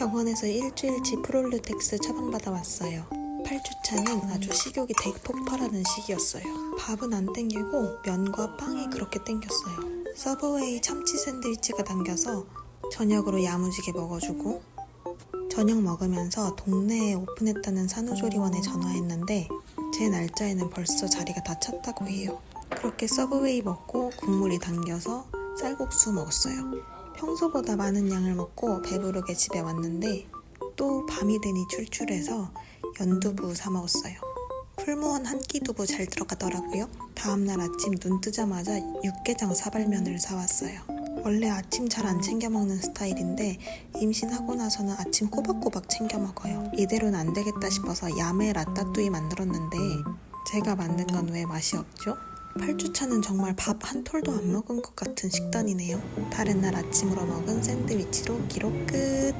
병원에서 일주일치 프롤루텍스 처방받아 왔어요. 8주차는 아주 식욕이 대폭발하는 시기였어요. 밥은 안 땡기고 면과 빵이 그렇게 땡겼어요. 서브웨이 참치 샌드위치가 당겨서 저녁으로 야무지게 먹어주고 저녁 먹으면서 동네에 오픈했다는 산후조리원에 전화했는데 제 날짜에는 벌써 자리가 다 찼다고 해요. 그렇게 서브웨이 먹고 국물이 당겨서 쌀국수 먹었어요. 평소보다 많은 양을 먹고 배부르게 집에 왔는데 또 밤이 되니 출출해서 연두부 사 먹었어요. 풀무원 한 끼 두부 잘 들어가더라고요. 다음날 아침 눈 뜨자마자 육개장 사발면을 사왔어요. 원래 아침 잘 안 챙겨 먹는 스타일인데 임신하고 나서는 아침 꼬박꼬박 챙겨 먹어요. 이대로는 안 되겠다 싶어서 야매 라따뚜이 만들었는데 제가 만든 건 왜 맛이 없죠? 8주차는 정말 밥 한 톨도 안 먹은 것 같은 식단이네요. 다른 날 아침으로 먹은 샌드위치로 기록 끝!